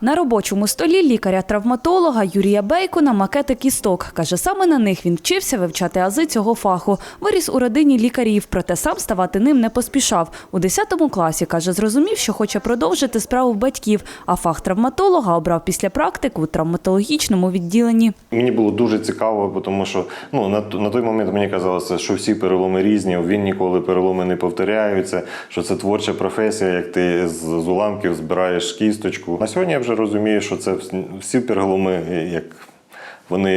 На робочому столі лікаря-травматолога Юрія Бейкона макети кісток. Каже, саме на них він вчився вивчати ази цього фаху. Виріс у родині лікарів, проте сам ставати ним не поспішав. У 10 класі, каже, зрозумів, що хоче продовжити справу батьків, а фах травматолога обрав після практику у травматологічному відділенні. Мені було дуже цікаво, тому що ну, на, той момент мені казалося, що всі переломи різні, він ніколи переломи не повторяються, що це творча професія, як ти з уламків збираєш кісточку. На сьогодні я вже розумію, що це всі переломи, як вони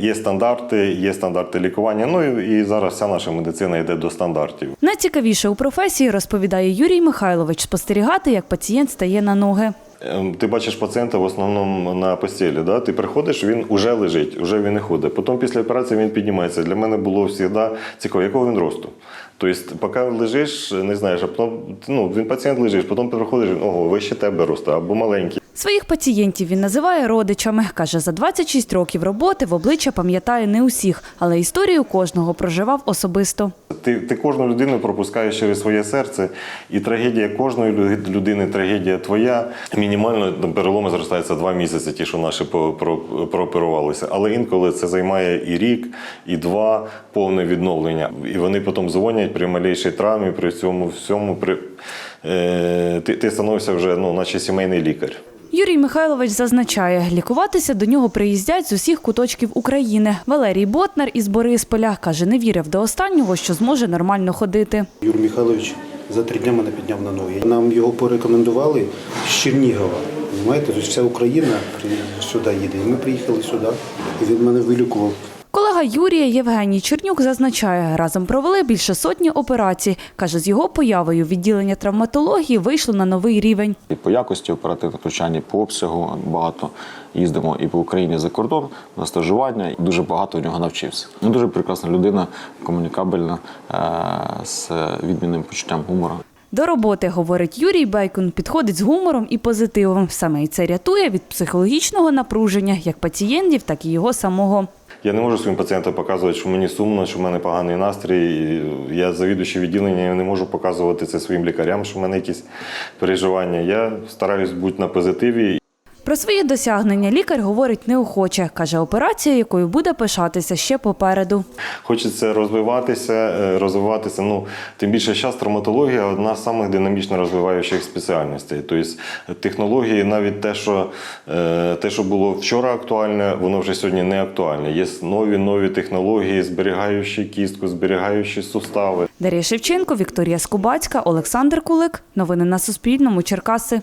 є стандарти, є стандарти лікування. Ну і зараз вся наша медицина йде до стандартів. Найцікавіше у професії, розповідає Юрій Михайлович, спостерігати, як пацієнт стає на ноги. Ем, Ти бачиш пацієнта в основному на постілі. Да? Ти приходиш, він уже лежить, вже він не ходить. Потім після операції він піднімається. Для мене було завжди цікаво, якого він росту. Тобто, поки лежиш, не знаєш, а потім ну, він пацієнт лежить, потім приходиш, ого, вище тебе росте або маленький. Своїх пацієнтів він називає родичами. Каже, за 26 років роботи в обличчя пам'ятає не усіх, але історію кожного проживав особисто. Ти, ти кожну людину пропускаєш через своє серце, і трагедія кожної лю- людини, трагедія твоя. Мінімально переломи зростаються два місяці, ті, що наші прооперувалися. Але інколи це займає і рік, і два повне відновлення. І вони потім дзвонять при малейшій травмі, при цьому всьому. При, е, ти, ти становишся вже ну, наче сімейний лікар. Юрій Михайлович зазначає, лікуватися до нього приїздять з усіх куточків України. Валерій Ботнар із Борисполя каже, не вірив до останнього, що зможе нормально ходити. Юрій Михайлович за три дні мене підняв на ноги. Нам його порекомендували з Чернігова. Знаєте, тобто вся Україна сюди їде. І ми приїхали сюди, і він мене вилікував. Колега Юрія Євгеній Чернюк зазначає, разом провели більше сотні операцій. Каже, з його появою відділення травматології вийшло на новий рівень. І по якості оперативних втручань, по обсягу багато їздимо і по Україні за кордон на стажування. Дуже багато в нього навчився. Ну, дуже прекрасна людина, комунікабельна, е, з відмінним почуттям гумору. До роботи, говорить Юрій Бейкон, підходить з гумором і позитивом. Саме і це рятує від психологічного напруження як пацієнтів, так і його самого. Я не можу своїм пацієнтам показувати, що мені сумно, що в мене поганий настрій. Я завідуючий відділення, я не можу показувати це своїм лікарям, що в мене якісь переживання. Я стараюсь бути на позитиві. Про свої досягнення лікар говорить неохоче. Каже, операція, якою буде пишатися ще попереду. Хочеться розвиватися, е, розвиватися. Ну тим більше зараз травматологія одна з самих динамічно розвиваючих спеціальностей. Тобто технології, навіть те, що е, те, що було вчора актуальне, воно вже сьогодні не актуальне. Є нові нові технології, зберігаючі кістку, зберігаючі сустави. Дар'я Шевченко, Вікторія Скубацька, Олександр Кулик. Новини на Суспільному. Черкаси.